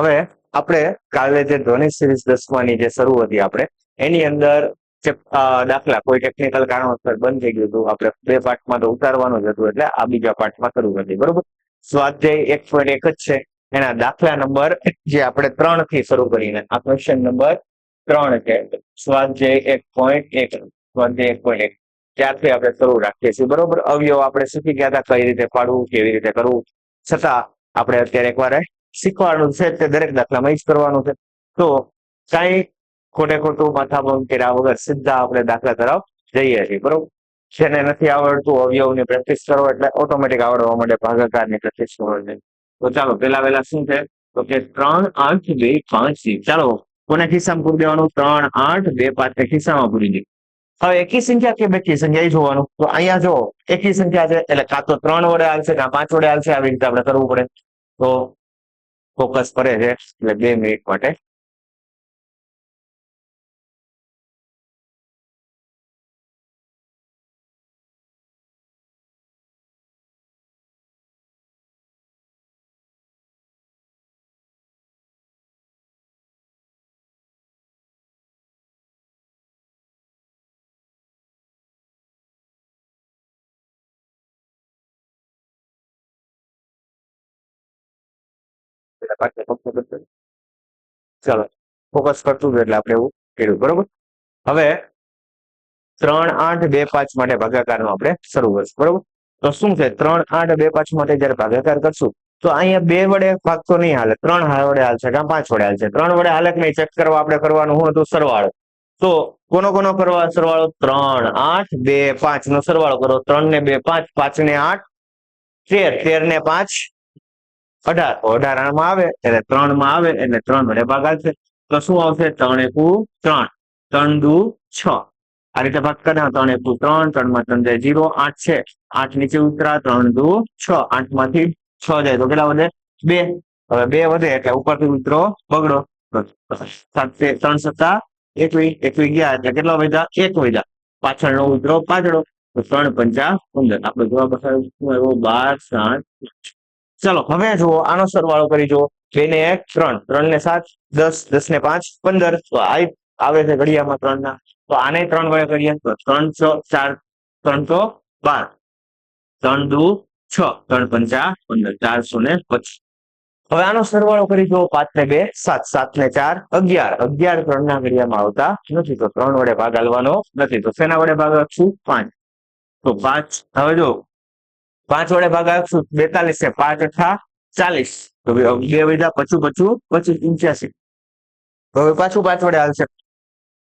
હવે આપણે કાલે જે ધ્વનિ સિરીઝ દસમાની જે શરૂ હતી આપણે, એની અંદર દાખલા, કોઈ ટેકનિકલ કારણોસર બંધ થઈ ગયું હતું, આપણે બે પાર્ટમાં તો ઉતારવાનું જ હતું, એટલે આ બીજા પાર્ટમાં કરવું નથી બરોબર? સ્વાધ્યાય એક પોઈન્ટ એક જ છે, એના દાખલા નંબર જે આપણે ત્રણથી શરૂ કરીને, આ ક્વેશ્ચન નંબર ત્રણ છે. સ્વાધ્યાય એક પોઈન્ટ એક સ્વાધ્યાય એક પોઈન્ટ એક, ત્યારથી આપણે શરૂ રાખીએ છીએ, બરોબર? અવયવ આપણે શીખી ગયા હતા, કઈ રીતે પાડવું, કેવી રીતે કરવું? છતાં આપણે અત્યારે એકવાર શીખવાનું છે તે દરેક દાખલામાં જ કરવાનું છે. તો કઈ ખોટે ખોટું માથાભંગ કર્યા વગર સીધા આપણે દાખલા તરફ જઈએ છીએ, બરોબર? જેને નથી આવડતું અવયવની પ્રેક્ટિસ કરો એટલે ઓટોમેટિક આવડવા માટે ભાગાકારની પ્રેક્ટિસ કરો છે તો ચાલો પેલા વેલા શું છે? તો કે ત્રણ આઠ બે પાંચથી ચાલો, કોને ખિસ્સામાં પૂરી દેવાનું? ત્રણ આઠ બે પાંચ ને ખિસ્સામાં પૂરી દે. હવે એકી સંખ્યા કે બેકી સંખ્યા એ જોવાનું. તો અહીંયા જો, એકી સંખ્યા છે, એટલે કાં તો ત્રણ વડે હાલશે કાં પાંચ વડે હાલશે આવી રીતે આપણે કરવું પડે. તો ફોકસ કરે છે એટલે બે મિનિટ માટે પાછળ ફક્ત ચાલો ફોકસ કરતું એટલે આપણે એવું કર્યું, બરોબર? હવે ત્રણ આઠ બે પાંચ માટે ભાગાકારનો આપણે શરૂ કરશું, બરોબર? તો શું છે? ત્રણ આઠ બે પાંચ માટે જયારે ભાગાકાર કરશું, તો અહીંયા બે વડે ભાગતો નહીં હાલે, ત્રણ વડે હાલશે કાં પાંચ વડે હાલશે ત્રણ વડે હાલે નહીં? ચેક કરવા આપણે કરવાનું હોય તો સરવાળો. તો કોનો કોનો કરવા સરવાળો? ત્રણ આઠ બે પાંચ નો સરવાળો કરો. ત્રણ ને બે પાંચ પાંચ ને આઠ, તેર તેર ને પાંચ અઢાર. અઢારમાં આવે એટલે ત્રણમાં આવે એટલે ત્રણ વડે ભાગ આવશે તો શું આવશે? ત્રણ એકુ ત્રણ. ત્રણ દુ છ. આ રીતે ભાગ કરે ત્રણ એકુ ત્રણ ત્રણમાં ત્રણ જાય જીરો, આઠ છે. આઠ નીચે ઉતરા, ત્રણ દુ છ. આઠમાંથી છ જાય. તો કેટલા વધે? બે. હવે બે વધે એટલે ઉપરથી ઉતરો, બગડો. સાત ત્રણ સત્તા એકવી એકવી ગયા એટલે કેટલા વધ્યા? એક વધ્યા. પાછળનો ઉતરો, પાછળો. ત્રણ પંચા પંદર. આપણો જવાબ આવ્યો? બાર, સાત ચલો, હવે જુઓ, આનો સરવાળો કરી જુઓ. બે ને એક, ત્રણ. ત્રણ ને સાત, દસ. દસ ને પાંચ, પંદર. તો આ આવે છે ઘડિયામાં ત્રણ ના. તો આને ત્રણ વડે કરીએ તો ત્રણ છ, ચાર. ત્રણ તો બાર. ત્રણ દુ, છ. ત્રણ પંચા, પંદર. ચારસો ને પચીસ. હવે આનો સરવાળો કરી જુઓ, પાંચ ને બે, સાત. સાત ને ચાર, અગિયાર. અગિયાર ત્રણ ના ઘડિયામાં આવતા નથી. તો ત્રણ વડે ભાગ હાલવાનો નથી. તો શેના વડે ભાગ આપશું પાંચ. તો પાંચ. હવે જો પાંચ વડે ભાગ આપશું, બેતાલીસ છે, પાંચ અઠા ચાલીસ. તો બે વધ્યા પચું પચું પચીસ પંચ્યાસી. હવે પાછું પાંચ વડે હાલશે.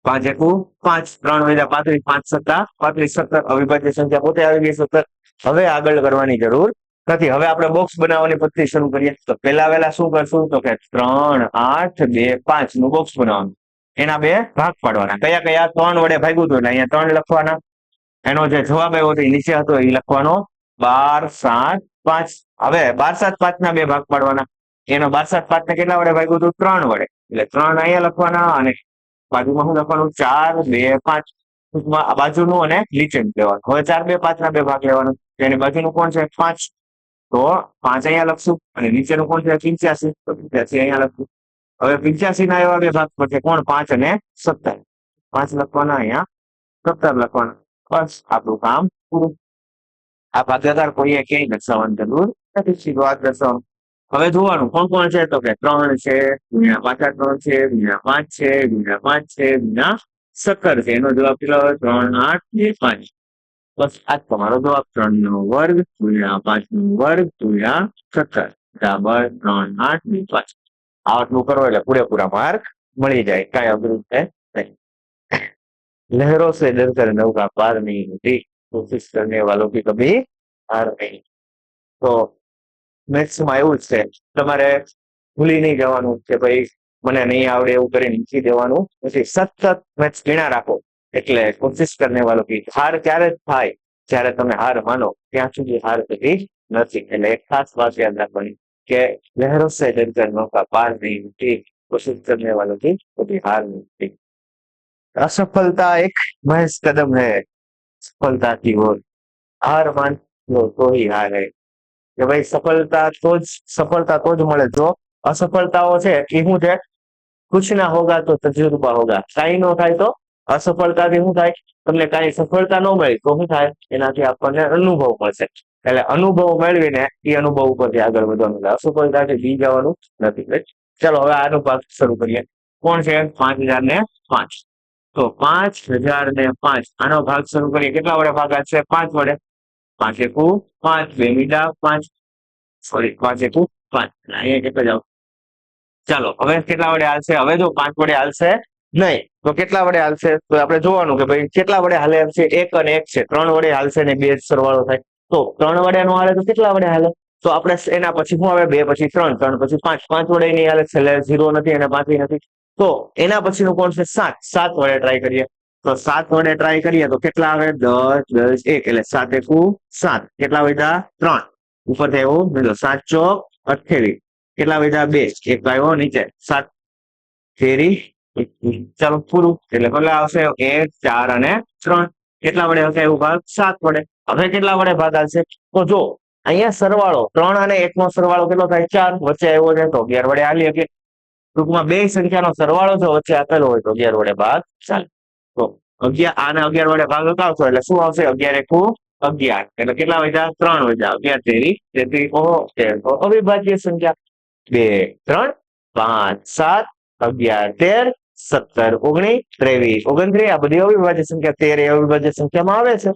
પાંચ એકુ પાંચ, ત્રણ વધ્યા પાંત્રીસ, પાંચ સત્તા, પાંત્રીસ સત્તર. અવિભાજ્ય સંખ્યા પોતે આવી ગઈ સત્તર. હવે આગળ કરવાની જરૂર નથી. હવે આપણે બોક્સ બનાવવાની પદ્ધતિ શરૂ કરીએ. તો પેલા વેલા શું કરશું? તો કે ત્રણ, આઠ, બે, પાંચનું બોક્સ બનાવવાનું. એના બે ભાગ પાડવાના. કયા કયા? ત્રણ વડે ભાગ્યું હતું એટલે અહીંયા ત્રણ લખવાના. એનો જે જવાબ આવ્યો હતો એ નીચે હતો, એ લખવાનો. બાર, સાત, પાંચ. હવે બાર, સાત પાંચ ના બે ભાગ પાડવાના. એનો બાર, સાત પાંચ ને કેટલા વડે ભાગ્યું હતું? ત્રણ વડે. એટલે ત્રણ અહીંયા લખવાના અને બાજુમાં શું લખવાનું? ચાર, બે, પાંચ. ટૂંકમાં આ બાજુનું અને નીચેનું લેવાનું. હવે ચાર, બે પાંચ ના બે ભાગ લેવાનું. એની બાજુનું કોણ છે? પાંચ. તો પાંચ અહીંયા લખશું અને નીચેનું કોણ છે? પિંચ્યાસી. તો પિંચ્યાસી અહીંયા લખશું. હવે પિંચ્યાસી ના એવા બે ભાગ પડશે કોણ? પાંચ અને સત્તર. પાંચ લખવાના અહીંયા. સત્તર લખવાના. બસ, આપણું કામ પૂરું. આ ભાગ્યકાર કોઈએ ક્યાંય દર્શાવવાનું જરૂર નથી સીધો દર્શાવ હવે જોવાનું, કોણ કોણ છે? તો કે ત્રણ છે, ગુણ્યા પાછા ત્રણ છે, ગુણ્યા પાંચ છે, ગુણ્યા પાંચ છે, ગુણ્યા સત્તર છે. એનો જવાબ કેટલો આવે? ત્રણ આઠ ને પાંચ. બસ આ તમારો જવાબ ત્રણ નો વર્ગ ગુણ્યા પાંચ નો વર્ગ ગુણ્યા સત્તર. બરાબર ત્રણ આઠ ને પાંચ. આટલું કરો એટલે પૂરેપૂરા માર્ક મળી જાય. કાંઈ અઘરું છે નહીં. લહેરો છે, ડર કર નૌકા પાર નહીં હોતી कोशिश करने वालों की कभी हार नहीं તો મેથ્સમાં એવું જ છે તમારે ભૂલી નહીં જવાનું કે ભાઈ મને નહીં આવડે એવું કરીને મૂકી દેવાનું પછી સતત મેથ્સ ગણ્યા રાખો એટલે કોશિશ કરને વાલો કી હાર ક્યારે જ થાય જ્યારે તમે હાર માનો ત્યાં સુધી હાર થતી નથી એટલે એક ખાસ વાત યાદ રાખવાની કે લહેરો સે ડર કર નૌકા પાર નહીં હોતી કોશિશ કરને વાલો કી કભી હાર નહીં હોતી असफलता एक महज कदम है સફળતાથી હોય. હાર માનતો તો હારે. કે ભાઈ સફળતા તો જ, સફળતા તો જ મળે. જો અસફળતાઓ છે, એ શું છે? કુછ ના હોગા તો તજુર્બા હોગા. કાંઈ નો થાય તો અસફળતાથી શું થાય? તમને કાંઈ સફળતા ન મળે તો શું થાય? એનાથી આપણને અનુભવ મળશે. એટલે અનુભવ મેળવીને એ અનુભવ ઉપરથી આગળ વધવાનું. એટલે અસફળતાથી બી જવાનું નથી. ચાલો, હવે આનો ભાગ શરૂ કરીએ. કોણ છે? પાંચ હજાર ને પાંચ. તો પાંચ હજાર ને પાંચ. આનો ભાગ શરૂ કરીએ. કેટલા વડે ભાગ છે પાંચ વડે. પાંચ એકુ પાંચ. બે મીડા પાંચ. સોરી, પાંચ એકુ પાંચ. અહીંયા કેટલા જાવ ચાલો, હવે કેટલા વડે હાલશે? હવે જો પાંચ વડે હાલશે નહીં, તો કેટલા વડે હાલશે? તો આપણે જોવાનું કે ભાઈ કેટલા વડે હાલે એમ છે? એક અને એક છે. ત્રણ વડે હાલશે ને બે સરવાળો થાય. તો ત્રણ વડે નો હાલે તો કેટલા વડે હાલે? તો આપણે એના પછી શું આવે? બે પછી ત્રણ ત્રણ પછી પાંચ. પાંચ વડે નહીં હાલે છેલ્લે ઝીરો નથી અને પાંચ નથી. તો એના પછીનું કોણ છે? સાત. સાત વડે ટ્રાય કરીએ. તો સાત વડે ટ્રાય કરીએ તો કેટલા આવે? દસ દસ, એક. એટલે સાત એકુ સાત. કેટલા વધ્યા? ત્રણ. ઉપર થયો મિત્રો સાત ચોક અઠ્યાવીસ કેટલા વધ્યા? બે. એક આવ્યો નીચે. સાત ફેરી. ચાલો પૂરું. એટલે કેટલા આવશે એક ચાર અને ત્રણ. કેટલા વડે હશે એવું ભાગ? સાત વડે. હવે કેટલા વડે ભાગ આવશે? તો જો, અહીંયા સરવાળો ત્રણ અને એક નો સરવાળો કેટલો થાય? ચાર. વચ્ચે આવ્યો છે તો અગિયાર વડે હાલી શકીએ. ટૂંકમાં બે સંખ્યાનો સરવાળો જો વચ્ચે આપેલો હોય તો અગિયાર વડે ભાગ ચાલે. તો અગિયાર, આને અગિયાર વડે ભાગ અકાવશો એટલે શું આવશે? અગિયાર એકું અગિયાર. એટલે કેટલા વધ્યા? ત્રણ વધ્યા. અગિયાર તેરી તેત્રીસ ઓહો અવિભાજ્ય સંખ્યા બે, ત્રણ, પાંચ, સાત, અગિયાર, તેર, સત્તર, ઓગણીસ, ત્રેવીસ. ઓગણત્રીસ, આ બધી અવિભાજ્ય સંખ્યા તેર એ અવિભાજ્ય સંખ્યામાં આવે છે.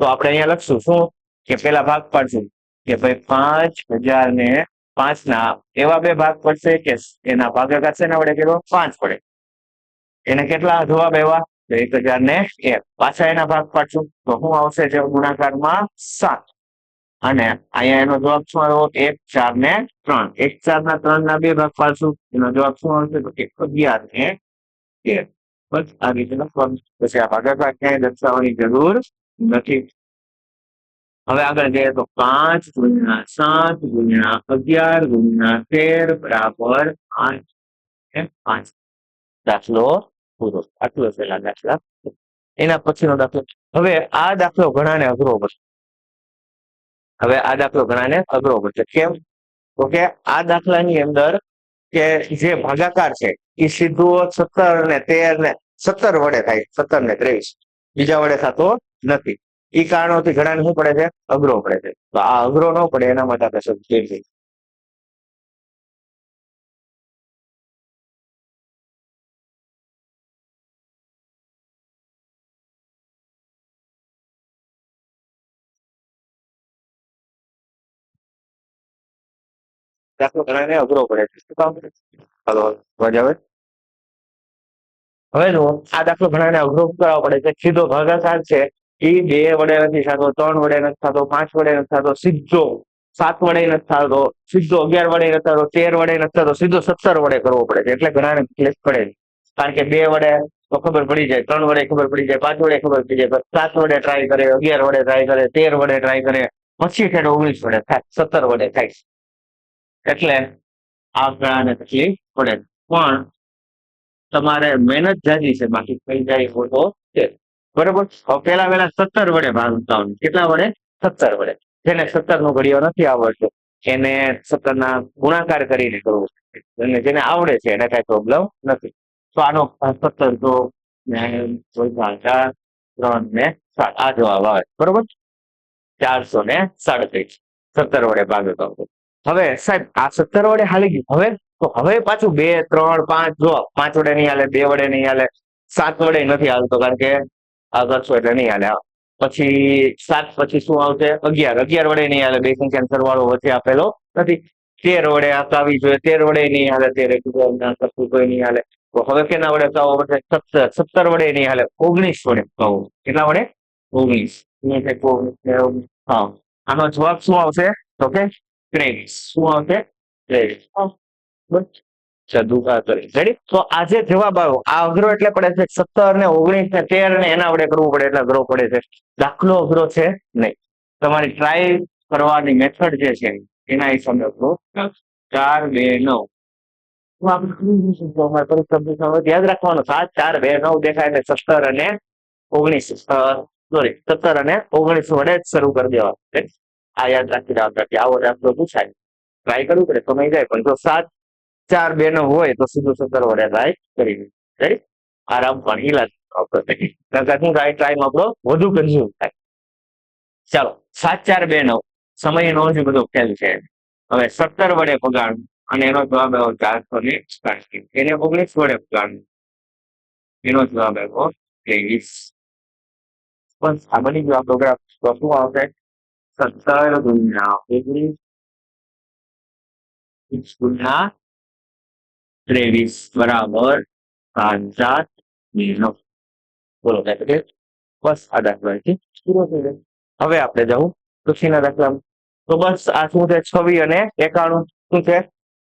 તો આપણે અહીંયા લખશું શું? કે પેલા ભાગ પાડશું. કે ભાઈ પાંચ હજાર ને પાંચ ના એવા બે ભાગ પડશે કે એના ભાગાકાર શેના વડે કર્યો? પાંચ પડે એને કેટલા જવાબ એવા તો એક હજાર ને એક. પાછા એના ભાગ પાડશું તો શું આવશે જે ગુણાકારમાં સાત. અને અહીંયા એનો જવાબ શું આવ્યો? એક, ચાર ને ત્રણ. એક, ચાર ના ત્રણ ના બે ભાગ પાડશું એનો જવાબ શું આવશે? તો એક અગિયાર ને તેર બસ આ રીતે પછી આ ભાગાકાર ક્યાંય દર્શાવવાની જરૂર નથી. હવે આગળ જઈએ તો પાંચ ગુણ્યા સાત ગુણ્યા અગિયાર ગુણ્યા તેર બરાબર આઠ. પાંચ. દાખલો પૂરો. આટલો પેલા દાખલા. એના પછીનો દાખલો. હવે આ દાખલો ઘણાને અઘરો પડશે હવે આ દાખલો ઘણાને અઘરો પડશે કેમ? તો કે આ દાખલાની અંદર કે જે ભાગાકાર છે એ સીધો સત્તર ને તેર ને સત્તર વડે થાય. સત્તર ને ત્રેવીસ. બીજા વડે થતો નથી. એ કારણોથી ઘણાને શું પડે છે? અઘરો પડે છે. તો આ અઘરો ન પડે એના માટે આપણે સમજીએ છીએ દાખલો ઘણાને અઘરો પડે છે. શું કામ? હલો, અવાજ હવે જુઓ, આ દાખલો ઘણાને અઘરો કરાવવો પડે છે? સીધો ભાગાકાર છે. એ બે વડે નથી થતો, ત્રણ વડે નથી થતો, પાંચ વડે નથી થતો, સીધો સાત વડે નથી થતો, સીધો અગિયાર વડે નથી થતો, તેર વડે નથી થતો, સીધો સત્તર વડે કરવો પડે છે. એટલે ઘણાને તકલીફ પડે કારણ કે બે વડે તો ખબર પડી જાય, ત્રણ વડે ખબર પડી જાય, પાંચ વડે ખબર પડી જાય સાત વડે ટ્રાય કરે, અગિયાર વડે ટ્રાય કરે, તેર વડે ટ્રાય કરે, પછી ખેડ ઓગણીસ વડે થાય, સત્તર વડે થાય. એટલે આ ઘણાને તકલીફ પડે પણ તમારે મહેનત જાજી છે, બાકી થઈ જાય તો છે બરોબર? હવે પેલા સત્તર વડે ઉતાવળ. કેટલા વડે? સત્તર વડે. જેને સત્તર નો ઘડિયો નથી આવડતો, એને સત્તર ના ગુણાકાર કરીને કરવું અને જેને આવડે છે, એને કઈ પ્રોબ્લેમ નથી. તો આનો સત્તર તો ત્રણ ને આ જવાબ આવે. બરોબર? ચારસો ને સાડત્રીસ. સત્તર વડે ભાગતા હવે સાહેબ, આ સત્તર વડે હાલી ગયું. હવે? તો હવે પાછું બે, ત્રણ, પાંચ જો પાંચ વડે નહીં હાલે, બે વડે નહીં હાલે, સાત વડે નથી હાલતો, કારણ કે આ કરશો એટલે નહીં હાલે. પછી સાત, પછી શું આવશે? અગિયાર. અગિયાર વડે નહીં હાલે બે સંખ્યા સરવાળો વચ્ચે આપેલો નથી. તેર વડે આપવી જોઈએ, તેર વડે નહીં હાલે, તેર એકુ કોઈ નહીં હાલે. હવે કેના વડે કહો પડશે સત્તર સત્તર વડે નહીં હાલે, ઓગણીસ વડે કહો કેટલા વડે? ઓગણીસ. હા. આનો જવાબ શું આવશે? તો કે ત્રેવીસ. શું આવશે? ત્રેવીસ. રેડી તો આજે જવાબ આવ્યો. આ અઘરો એટલે પડે છે સત્તર ને ઓગણીસ ને તેર ને એના વડે કરવું પડે એટલે અઘરો પડે છે. દાખલો અઘરો છે નહીં. તમારી ટ્રાય કરવાની મેથડ જે છે, એના હિસાબે અઘરો ચાર, બે, નવ. યાદ રાખવાનું. સાત, ચાર, બે, નવ દેખાય એટલે સત્તર અને ઓગણીસ. સોરી સત્તર અને ઓગણીસ વડે જ શરૂ કરી દેવા આ યાદ રાખી કે આવો દાખલો પૂછાય. ટ્રાય કરવું પડે, સમય જાય. પણ જો સાત ચાર બેનો હોય તો સીધું સત્તર વડે રાઈટ કરી રાઈટ આરામ પણ ઈલાજ શું થાય ટાઈમ આપણો વધુ કન્ઝ્યુમ થાય. ચાલો, સાત ચાર બે સમય નો જ બધો ખેલ છે. હવે સત્તર વડે પગાર અને એનો જવાબ આવ્યો ચારસો ને એકાસી એને ઓગણીસ વડે પગાર. એનો જવાબ આવ્યો ત્રેવીસ. પણ સામાન્ય જવાબ તો શું આવશે? સત્તર ગુણ્યા ઓગણીસ. ગુણ્યા ત્રેવીસ બરાબર પાંચ સાત બોલો કાંઈ બસ આ દાખલા થઈ ગયો. હવે આપણે જવું કૃષિના દાખલામાં. તો બસ આ શું છે? છવી અને એકાણું. શું છે?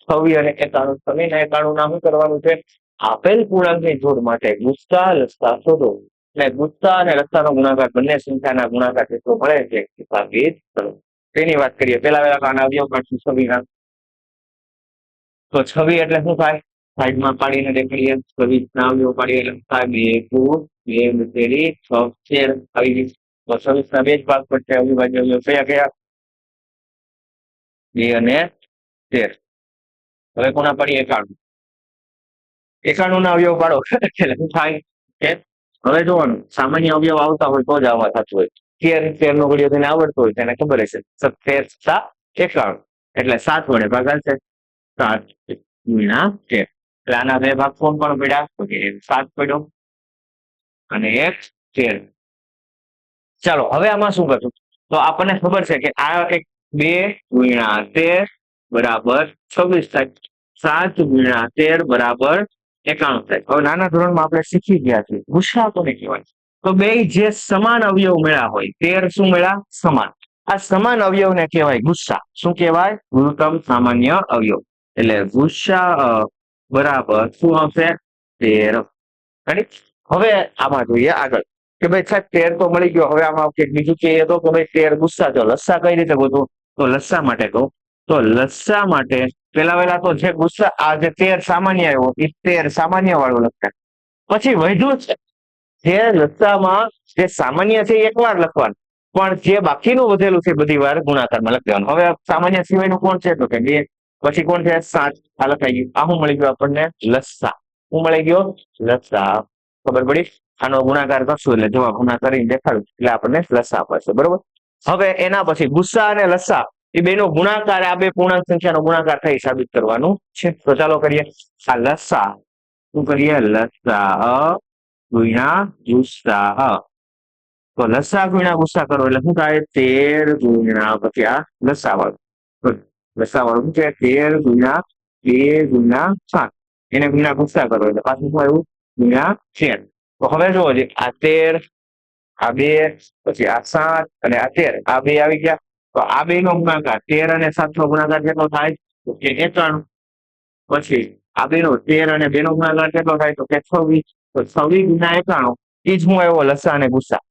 છવી અને એકાણું. છવી ને એકાણું નામ કરવાનું છે? આપેલ પૂર્ણાંકની જોડ માટે ગુસ્સા લસતા શોધો. એટલે ગુસ્સા અને લસતાનો ગુણાકાર બંને સંખ્યાના ગુણાકાર જેટલો મળે છે ભાગીત કરો. તેની વાત કરીએ. પેલા વેલા આના અવયવ કાઢશું છવ્વીના. તો છવી એટલે શું થાય? સાઈડમાં પાડીને દેખાડીએ. છવી ના અવયવ પાડીએ એટલે થાય? બે કુ બે ઉતેરી છ. તેર આવી ગઈ. તો છવ્વીસ ના બે જ ભાગ પડશે અવિભાજ્ય કયા કયા? બે અને તેર. હવે કોના પાડીએ? એકાણું. એકાણું ના અવયવ પાડો. એટલે શું થાય? કે હવે જોવાનું. સામાન્ય અવયવ આવતા હોય તો જ આવા થતું હોય. તેર તેર નો ઘડિયો તેને આવડતો હોય તેને ખબર હશે. સત્તેર સત્તા એકાણું. એટલે સાત વડે ભાગાશે સાત ગુણ્યા તેર એટલે આના બે ભાગ કોણ પણ પડ્યા સાત પડ્યો અને એક તેર. ચાલો, હવે આમાં શું કરશું? તો આપણને ખબર છે કે આ એક બે ગુણ્યા તેર બરાબર છવ્વીસ થાય. સાત ગુણ્યા તેર બરાબર એકાણું થાય. હવે નાના ધોરણમાં આપણે શીખી ગયા છીએ. ગુસ્સા કોને કહેવાય. તો બે જે સમાન અવયવ મળ્યા હોય, તેર શું મેળા સમાન. આ સમાન અવયવને કહેવાય ગુસ્સા. શું કહેવાય? ગુરુત્તમ સામાન્ય અવયવ. એટલે ગુસ્સા બરાબર, શું આવશે તેર. Ready? હવે આમાં જોઈએ આગળ. કે ભાઈ સાહેબ, તેર તો મળી ગયો. હવે આમાં કે બીજું કે તો કે ભાઈ તેર ગુસ્સા તો લસ્સા કઈ રીતે ગોતું તો લસ્સા માટે કહું. તો લસ્સા માટે પેલા વેલા તો જે ગુસ્સા, આ જે તેર સામાન્ય આવ્યો, એ તેર સામાન્ય વાળું લખતા. પછી વધ્યું છે જે લસ્સામાં જે સામાન્ય છે એ એકવાર લખવાનું. પણ જે બાકીનું વધેલું છે બધી વાર ગુણાકારમાં લખી દેવાનું. હવે સામાન્ય સિવાયનું કોણ છે? તો કે બે. પછી કોણ છે? સાત. આ લખાઈ ગયું આ શું મળી ગયું આપણને લસ્સા. શું મળી ગયો લસ્સા. ખબર પડી? આનો ગુણાકાર કરશું એટલે જવાબ ગુણાકાર કરીને દેખાડું એટલે આપણને લસ્સા પડશે બરોબર? હવે એના પછી ગુસ્સા અને લસ્સા. એ બેનો ગુણાકાર, આ બે પૂર્ણાંક સંખ્યાનો ગુણાકાર થઈ સાબિત કરવાનું છે? તો ચાલો કરીએ. આ લસ્સા. શું કરીએ? લસ્સા, ગુણ્યા ગુસ્સા. તો લસ્સા, ગુણ્યા ગુસ્સા કરો એટલે શું થાય? તેર ગુણ્યા, પછી આ લસ્સા વાળું. વાળું છે તેર ગુણ્યા બે ગુણ્યા સાત એને ગુણ્યા ગુસ્સા કરો એટલે પાછું શું આવ્યું ગુણ્યા તેર તો હવે જુઓ છે આ તેર આ બે પછી આ સાત અને આ તેર આ બે આવી ગયા તો આ બે નો ગુણાકાર તેર અને સાત નો ગુણાકાર કેટલો થાય તો કે એકાણું પછી આ બે નો તેર અને બે નો ગુણાકાર કેટલો થાય તો કે છવ્વીસ તો છવ્વીસ ગુણ્યા એકાણું એ જ હું આવ્યો લસા અને ગુસ્સા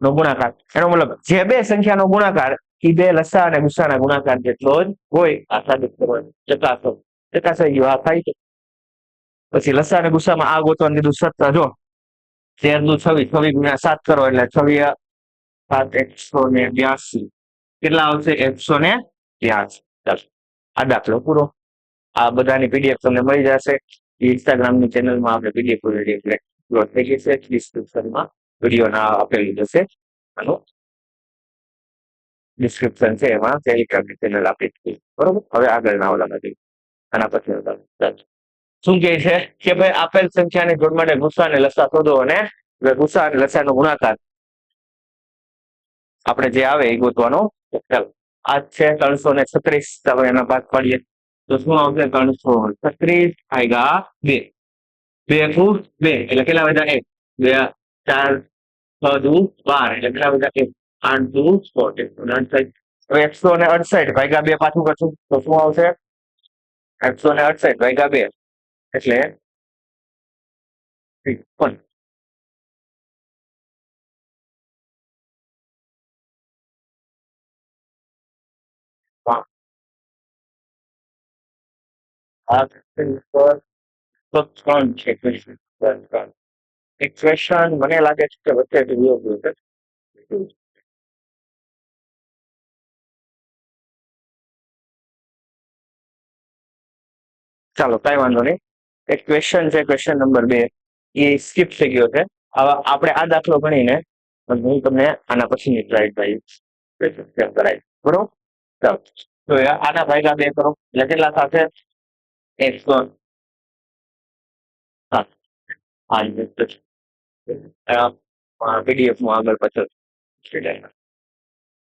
નો ગુણાકાર એનો મતલબ જે બે સંખ્યાનો ગુણાકાર એ બે લસા અને ગુસ્સાના ગુણાકાર જેટલો જ હોય આ સાબિત કરવાનું ચકાસો ચકાસાઈ ગયો આ થાય છે પછી લસા અને ગુસ્સામાં આ ગોતવાનું કીધું સત્તર જો તેર દુ છવ્વીસ છવ્વીસ ગુણ્યા સાત કરો એટલે છવ્વીસ સાત એકસો ને બ્યાસી કેટલા આવશે એકસો ને બ્યાસી ચાલો આ દાખલો પૂરો આ બધાની પીડીએફ તમને મળી જશે ઇન્સ્ટાગ્રામની ચેનલમાં આપણે પીડીએફ અપલોડ થઈ ગઈ છે ડિસ્ક્રિપ્શનમાં વીડિયો ના આપેલી જશે આનો ડિસ્ક્રિપ્શન છે એમાં ટેલિગ્રામ ચેનલ આપી છે બરોબર? હવે આગળના ઓલામાં જઈએ આના પછી શું કહે છે? કે ભાઈ આપેલ સંખ્યાને જોડ માટે ગુસ્સા અને લસા શોધો અને ગુસ્સા અને લસાનો ગુણાકાર આપણે જે આવે એ ગોતવાનો ચાલો. આ છે ત્રણસો ને છત્રીસ. તમે એના ભાગ પાડીએ. તો શું આવશે? ત્રણસો છત્રીસ આયગા બે. બે કુ બે. એટલે કેટલા બધા એક, બે, ચાર, છ દુ બાર. એટલે કેટલા બધા એક. આઠ દુ ફોર્ટી એકસો ને અડસઠ ભાગ્યા બે પાછું કરશું તો શું આવશે? એકસો ને અડસઠ ભાગ્યા બે. એટલે ત્રિપન ત્રણ છે question. મને લાગે છે કે વચ્ચે વયો ચાલો, કઈ વાંધો નહીં. એક ક્વેશ્ચન છે ક્વેશ્ચન નંબર બે. એ સ્કીપ થઈ ગયો છે. હવે આપણે આ દાખલો ગણીને હું તમને આના પછીની સ્લાઇડ ભાઈ કરાવી બરોબર? ચાલો. તો આના ભાગ્યા બે કરો. એટલે કેટલા થશે એકસો પીડીએફમાં આગળ પાછળ.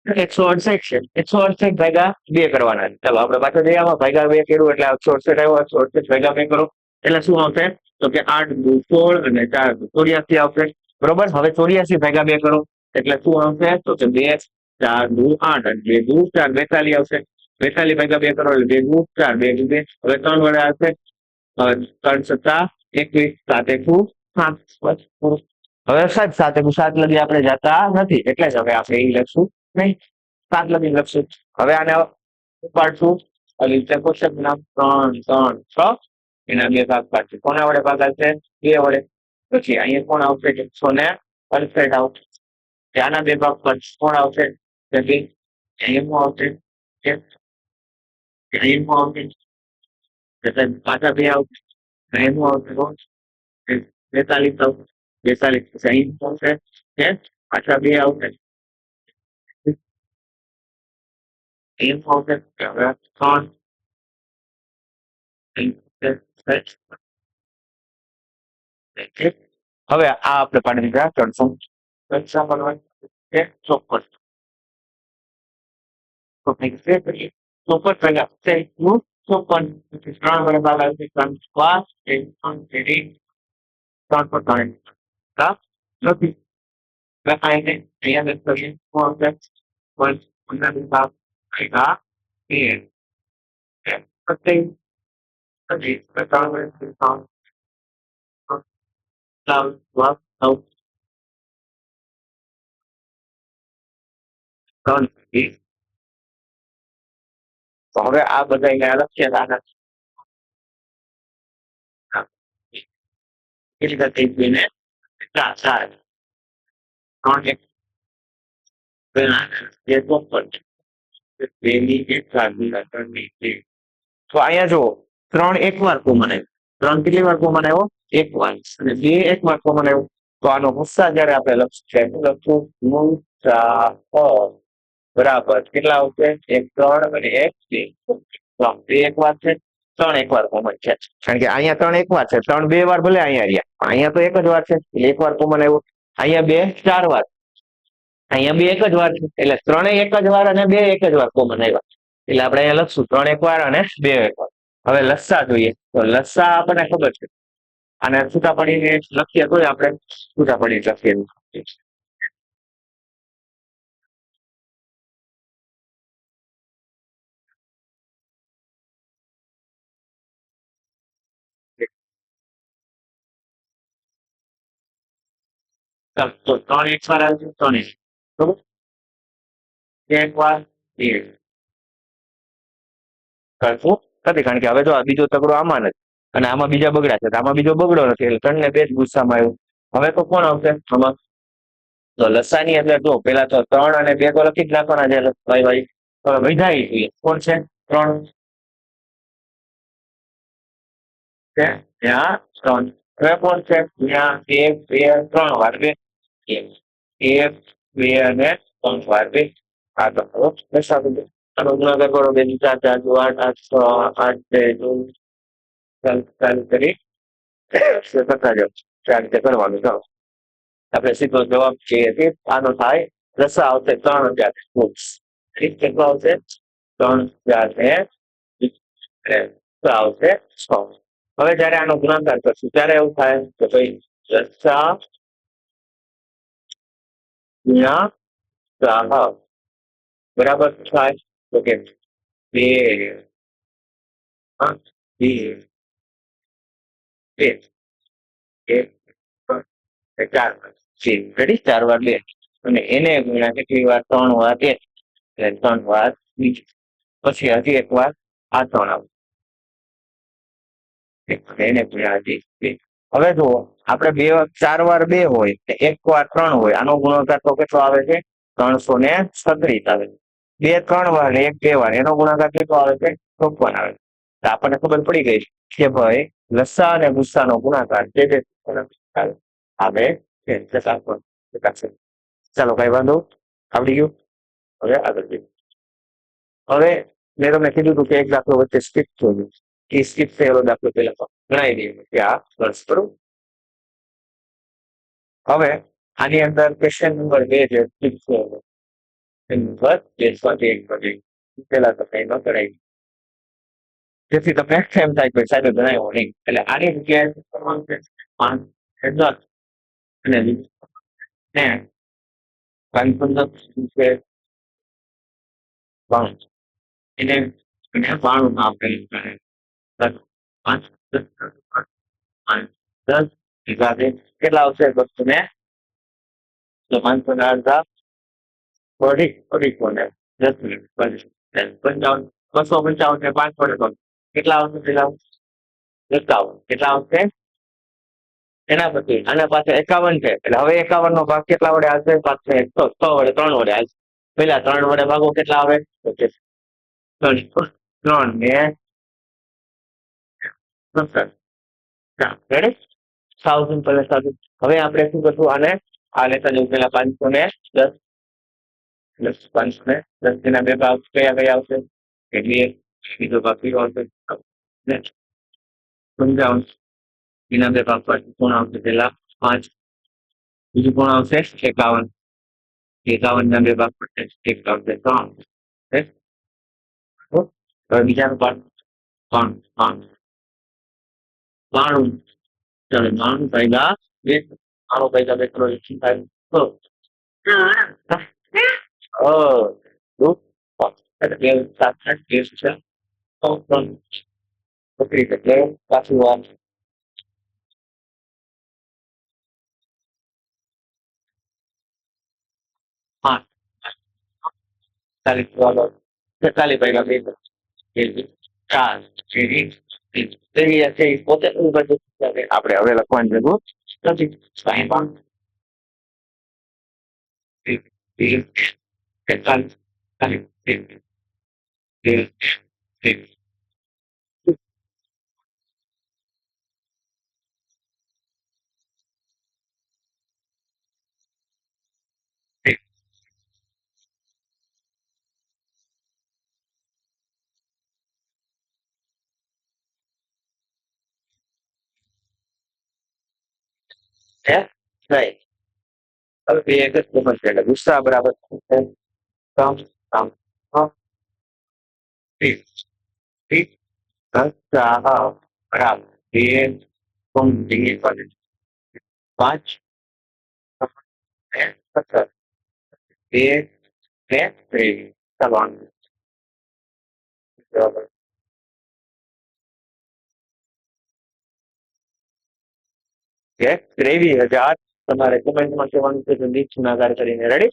એકસો અડસઠ છે એકસો અડસઠ ભાગ્યા બે કરવાના છે ચાલો આપણે પાછળ જઈએ આમાં ભાગ્યા બે કર્યું એટલે એકસો અડસઠ આવ્યો એકસો અડસઠ ભાગ્યા બે કરો। એટલે શું આવશે? તો કે આઠ દુ સોળ અને ચાર દુ ચોર્યાસી આવશે। બરોબર? હવે ચોર્યાસી ભાગ્યા બે કરો। એટલે શું આવશે? તો કે બે ચાર દુ આઠ અને બે દુ ચાર બેતાલીસ આવશે। બેતાલીસ ભાગ્યા બે કરો, એટલે બે દુ ચાર, બે દુ બે, હવે ત્રણ વડે આવશે। હવે ત્રણ સત્તા, એકવીસ, સાત એકુ સાત, બસ, પૂરું. હવે સાહેબ સાત એકુ સાત લગી આપણે જતા નથી, એટલે જ હવે આપણે એ લખશું. નહીં સાત લગી લખશું. હવે આને ઉપાડશું. એટલે રીતે કોષ્ટક નામ ત્રણ ત્રણ, છ. એના બે ભાગ પાડશે. કોના વડે ભાગ આવશે? બે વડે. પછી અહીંયા કોણ આવશે? એકસો ને અડસઠ આવશે. ત્યાંના બે ભાગ પર કોણ આવશે? બે એમો આવશે? અહીંનું આવશે? પાછા બે આવશે. અહીંનું આવશે બેતાલીસ આવશે. બેતાલીસ. અહીંનું આવશે? પાછા બે આવશે. અહીંનું આવશે કે હવે ત્રણ હવે આ આપણે પાડી દીધા ત્રણસો પરીક્ષા કરવાની છે ચોક્કસ તો કંઈક છે કરીએ ચોક્કસ ભેગા છે હું ચોપન પછી ત્રણ વડે ભાગ આવશે ત્રણ પાંચ એક ત્રણ તેરી ત્રણ પર ત્રણ હા નથી લખાઈને અહીંયા દસ કરીએ શું આવશે વન પંદર ભાગ ભેગા તેર પ્રત્યેક પછી ત્રણ વડે ત્રણ ત્રણ ભાગ નવ ત્રણ વીસ તો હવે આ બધા અહીંયા અલગ છે આના કેટલી ગતિ જોઈને ચાર ચાર ત્રણ એક પેલા બે ચોપન બે ની એક ચાર ગુણ્યા ત્રણ ની એક તો અહીંયા જુઓ, ત્રણ એક વાર કોમન આવ્યો ત્રણ કેટલી વાર કોમન આવ્યો એક વાર. અને બે એક વાર કોમન આવ્યો તો આનો ગુસ્સા જયારે આપણે લખશું લખશું? નું ચાર બરાબર. કેટલા આવશે? એક, ત્રણ અને એક, બે. બે એક વાર છે, ત્રણ એક વાર કોમન છે. કારણ કે અહીંયા ત્રણ એક વાર છે. ત્રણ બે વાર ભલે અહીંયા રહ્યા. અહીંયા તો એક જ વાર છે. એક વાર કોમન આવ્યો અહીંયા બે, ચાર વાર. અહીંયા બે એક જ વાર છે. એટલે ત્રણેય એક જ વાર અને બે એક જ વાર કોમન આવ્યા. એટલે આપણે અહીંયા લખશું ત્રણ એક વાર અને બે એક વાર. હવે લસ્સા જોઈએ. તો લસ્સા આપણને ખબર છે. અને છૂટા પડીને લખીએ તો આપણે છૂટા પડી લખીએ તો ત્રણ એક વાર આવશે, ત્રણ એક. બરોબર? એક વાર બે કરશું? નથી, કારણ કે હવે જો આ બીજો તગડો આમાં નથી. અને આમાં બીજા બગડા છે. તો આમાં બીજો બગડો નથી. એટલે ત્રણ ને બે જ ગુસ્સામાં આવ્યું. હવે તો કોણ આવશે? આમાં? તો લસાની અંદર જો પેલા તો ત્રણ અને બે તો લખી જ નાખવાના છે. ભાઈ ભાઈ. તો વિધાઈ જોઈએ. કોણ છે? ત્રણ. ત્યાં ત્રણ. હવે કોણ છે? ત્યાં એક, બે, ત્રણ. વાર બે. એક એક બે અને ત્રણ વાર બે આ તો ખરો બેસા બધું તમે ગુણાકાર કરો બે દુ ચાર ચાર દુ આઠ આઠ છ આઠ બે દુ ચાલ ચાલ કરી કરતા જાઓ ચાર રીતે કરવાનું ચાલો આપણે સીધો જવાબ છે કે આનો થાય રસા આવશે ત્રણ હજાર બુક્સ ઠીક કેટલો આવશે ત્રણ હજાર ને આવશે છ હવે જયારે આનો ગુણાકાર કરશું ત્યારે એવું થાય કે ભાઈ રસા ગુણ્યા સાહબ બરાબર થાય તો કે બે પાંચ બે બે, એક ચાર છે રેડી ચાર વાર બે અને એને ગુણ્યા કેટલી વાર? ત્રણ વાર એક એટલે ત્રણ વાર બીજી. પછી હજી એક વાર આ ત્રણ આવું. એને ગુણ્યા હજી બે. હવે જુઓ, આપણે બે, ચાર વાર બે હોય એક વાર ત્રણ હોય, આનો ગુણાકાર તો કેટલો આવે છે? ત્રણસો ને છત્રીસ આવે છે. બે, ત્રણ વાર ને એક, બે વાર, એનો ગુણાકાર કેટલો આવે છે? ચોપન આવે તો આપણને ખબર પડી ગઈ કે ભાઈ લસ્સા અને ગુસ્સાનો ગુણાકાર જે જે આવે છે. ચાલો, કઈ વાંધો? આવડી ગયું? હવે આગળ જઈએ. હવે મેં તમને કીધું હતું કે એક દાખલો વચ્ચે સ્કીપ થયું એ સ્કીપ થયેલો દાખલો પેલા ગણાવી દઈએ કે આ વર્ષ બરોબર હવે આની અંદર ક્વેશ્ચન નંબર બે છે સ્કીપ થયેલો. નંબર બે સ્વાથી એક પછી પહેલા તો કઈ ન કરાય. જેથી તમને એમ થાય કે સાહેબ ગણાયો નહીં. એટલે આની જગ્યાએ કરવાનું છે? પાંચ કે દસ. અને ને પાંચ છે પાંચ એને એને બાણું માં આપણે કરે પાંચ દસ કેટલા આવશે બસો ને પાંચસો ને અડધા અઢી અઢી કોને? દસ મિનિટ પંચાવન, બસો પંચાવન ને પાંચ વડે કેટલા આવશે પેલા? એકાવન. કેટલા આવશે? એના પછી, આના પાસે એકાવન છે. એટલે હવે એકાવન નો ભાગ કેટલા વડે આવશે? પાંચસો એકસો છ વડે, ત્રણ વડે આવશે. પેલા ત્રણ વડે ભાગો કેટલા આવે? ત્રણ કે ત્રણ ને રેડી સાવ સિમ્પલ સાદું હવે આપણે શું કરશું? આને આ લેતા જવું પેલા પાંચસો ને દસ. દસ, પાંચસો ને દસ. તેના બે ભાગ કયા કયા આવશે? એટલે બીજો ભાગ કયો આવશે? સમજાવું? એના બે ભાગ પર કોણ આવશે? પેલા પાંચ. બીજું કોણ આવશે? એકાવન. એકાવન ના બે ભાગ પર એક આવશે, ત્રણ? હવે બીજાનું પાર્ટ ત્રણ ત્રણ. બાણું ચાલો બાણું ભાગ્યા બે બાણું ભાગ્યા બે કરો એકસો Oh, કેસ છે એ પોતે આપણે હવે લખવાની જરૂર નથી સાઈન પાંચ હે? નહીં. હવે બે એક જ કિંમત છે એટલે ગુસ્સા બરાબર છે. કામ કામ. બરાબર. બે પાંચ. સત્તર. બે બે ત્રેવીસ ચાલો બરાબર. કે ત્રેવીસ હજાર તમારે કમેન્ટમાં કહેવાનું છે કે નીચ ગુણાકાર કરીને રેડી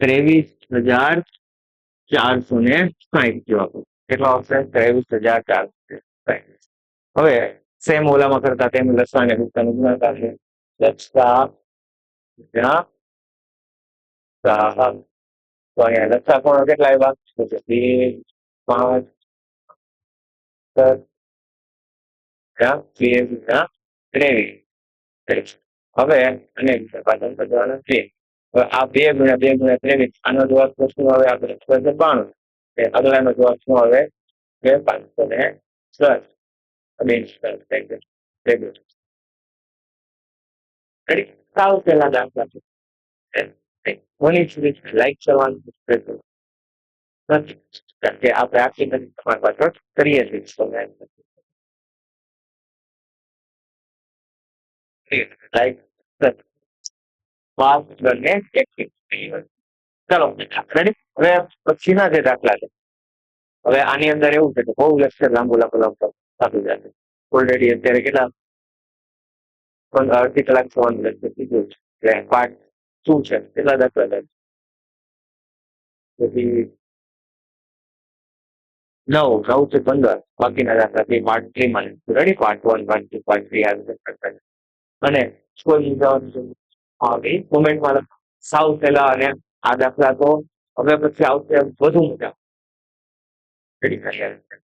ત્રેવીસ હજાર ચારસો ને સાહીઠ જવાબ કેટલો આવશે ત્રેવીસ હજાર ચારસો ને સાહીઠ હવે સેમ ઓલામાં કરતા તેમ લસા અને ગુસ્સાનો ગુણાકાર છે લસા ગુણ્યા સા. તો અહીંયા લસા કોણ કેટલા આવ્યા તો કે બે પાંચ દસ ગુણ્યા હવે અને આ બે ગુણ્યા બે ગુણ્યા ત્રેવીસ, આનો જવાબ શું આવે? આપણે ખબર છે બાણું. અગલાનો જવાબ શું આવે? બે પાંચસો ને દસ બે? સાવ પહેલા દાખલા છે કોની સુધી લાઈક કરવાનું. નથી. કે આપણે આખી બધી તમારી પાછળ કરીએ છીએ. તમે એમ નથી. લાઈક પાસ બંને એક એક ચાલો રેડી હવે પછીના જે દાખલા છે હવે આની અંદર એવું છે કે બહુ લેક્ચર લાંબુ લાંબુ લાંબુ થતું જાય છે ઓલરેડી અત્યારે કેટલા પણ અડધી કલાક થવાનું લેક્ચર કીધું છે એટલે પાર્ટ શું છે કેટલા દાખલા છે પછી નવ નવથી પંદર બાકીના દાખલા થી પાર્ટ થ્રી માં ready part one part two part three આવી રીતે કરતા જાય. અને કોઈ જવાની જરૂર હવે કોમેન્ટમાં લખો સાવ પહેલા અને આ દાખલા તો હવે પછી આવશે વધુ મજા રેડી